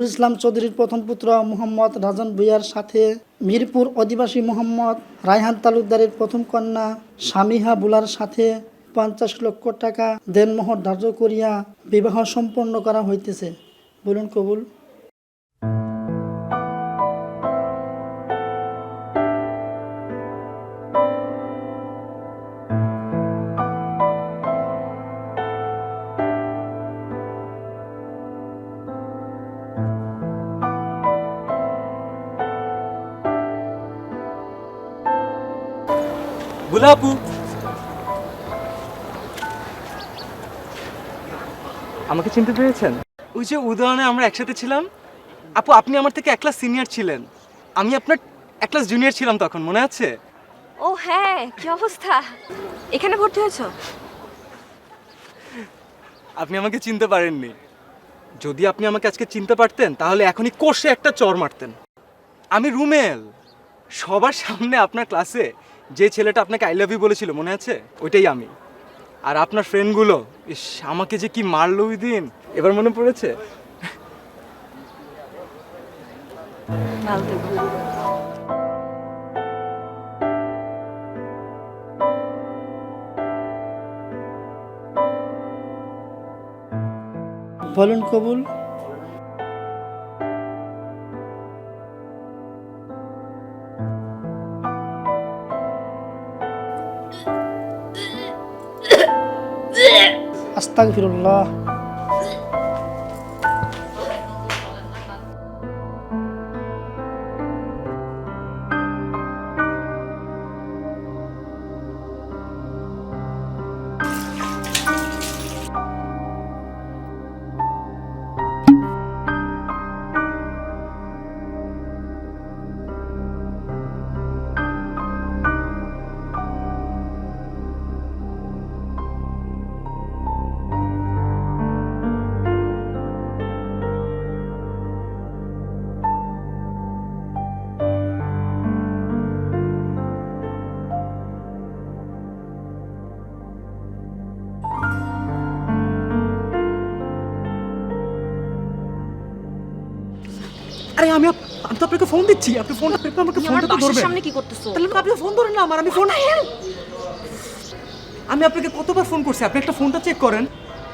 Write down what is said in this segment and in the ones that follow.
ইসলাম চৌধুরীর প্রথম পুত্র মোহাম্মদ রাজন ভুইয়ার সাথে মিরপুর অধিবাসী মোহাম্মদ রায়হান তালুকদারের প্রথম কন্যা স্বামীহা বুলার সাথে পঞ্চাশ লক্ষ টাকা দেনমোহর ধার্য করিয়া বিবাহ সম্পন্ন করা হইতেছে। বলুন কবুল। গোলাপু আমাকে চিনতে পেরেছেন? ওই যে উদাহরণে আমরা একসাথে ছিলাম আপু আপনি আমার থেকে এক ক্লাস সিনিয়র ছিলেন। আমি আপনার এক ক্লাস জুনিয়র ছিলাম তখন মনে আছে? ও হ্যাঁ কি অবস্থা? এখানে ভর্তি হয়েছো? আপনি আমাকে চিনতে পারেননি। যদি আপনি আমাকে আজকে চিনতে পারতেন তাহলে এখনই কোষে একটা চর মারতেন। আমি রুমেল। সবার সামনে আপনার ক্লাসে যে ছেলেটা আপনাকে আই লাভ ইউ বলেছিল, মনে আছে? ওইটাই আমি। আর আপনার ফ্রেন্ডগুলো ইস, আমাকে যে কি মারলো ওই দিন এবার মনে পড়েছে? বলুন কবুল। আস্তাগফিরুল্লাহ। আরে আমি আপ- আমি তো আপনাকে ফোন দিচ্ছি আপনি ফোন আপনি আমাকে তুমি আমার ফোনটা তো বাসার ধরবেন। সামনে কি করতেছো? তাহলে আপনি ফোন ধরেন না আমার আমি ফোন আমি আপনাকে কতবার ফোন করছি আপনি একটা ফোনটা চেক করেন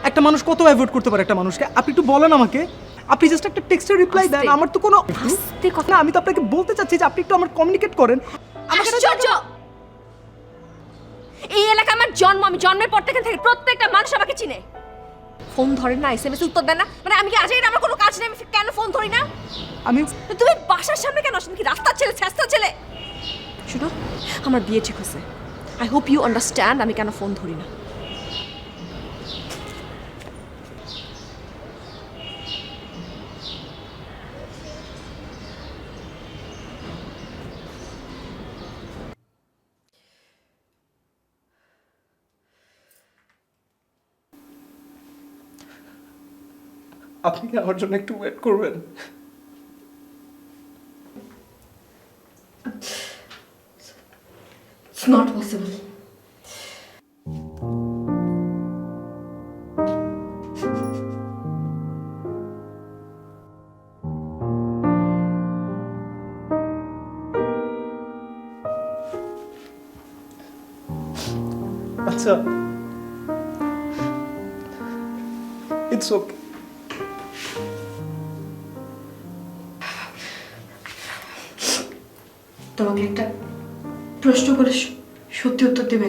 একটা মানুষ কত অ্যাভয়েড করতে পারে একটা মানুষকে? আপনি একটু বলেন আমাকে আপনি জাস্ট একটা টেক্সটের রিপ্লাই দেন আস্তে। আমার তো কোনো আস্তে কথা না আমি তো আপনাকে বলতে চাচ্ছি যে আপনি একটু আমার কমিউনিকেট করেন। আমাকে না- আশ্চর্য! এই এলাকা আমার জন্ম আমি জন্মের পর থেকে থাকি প্রত্যেকটা মানুষ আমাকে চিনে। ফোন ধরে না এসএমএস উত্তর দেন না। মানে আমি কি আজকে আমার কোনো কাজ নেই আমি কেন ফোন ধরি না? আমি তুমি বাসার সামনে কেন আসেন কি রাস্তার ছেলে ছেস্তার ছেলে? শুনো আমার বিয়ে ঠিক হয়েছে। আই হোপ ইউ আন্ডারস্ট্যান্ড আমি কেন ফোন ধরি না। আপনি কি আমার জন্য একটু ওয়েট করবেন It's not possible. আচ্ছা ইটস ওকে তোমাকে একটা প্রশ্ন করে সত্যি উত্তর দেবে।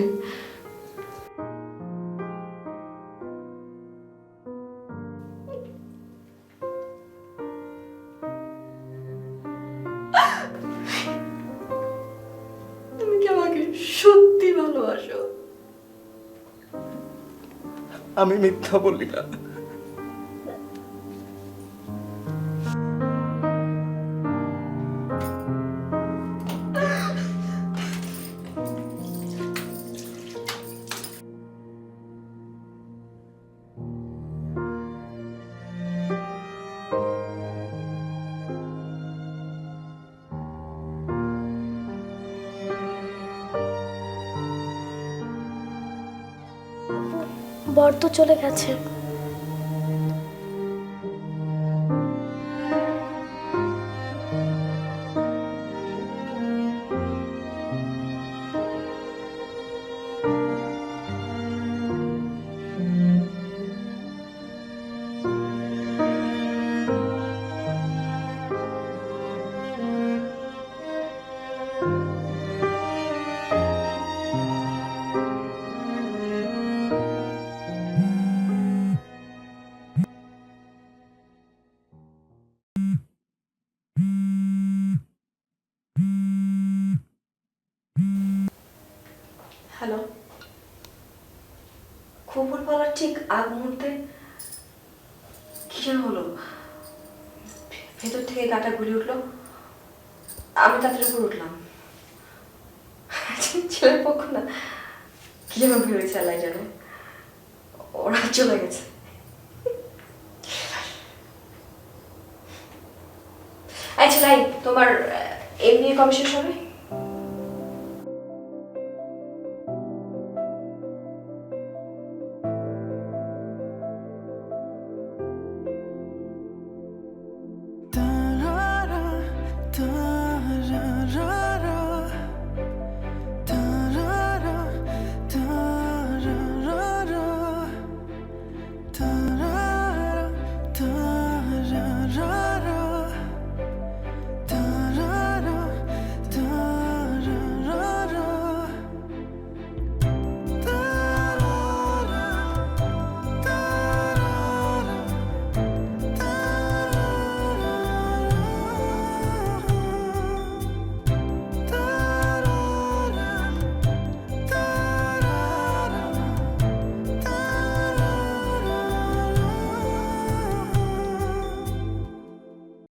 তুমি কি আমাকে সত্যি ভালোবাসো? আমি মিথ্যা বলি না। বর তো চলে গেছে। উপরওয়ালার ঠিক আগ মুহূর্তে কি যেন হলো? ভেতর থেকে গাটা গুলি উঠল। আমি তাদের উপর উঠলাম। ছেলের পক্ষ না। কি যেন ভেবেছে আল্লাহ জানে। ওরা চলে গেছে। আচ্ছা তোমার এমনি কবে শেষ হবে?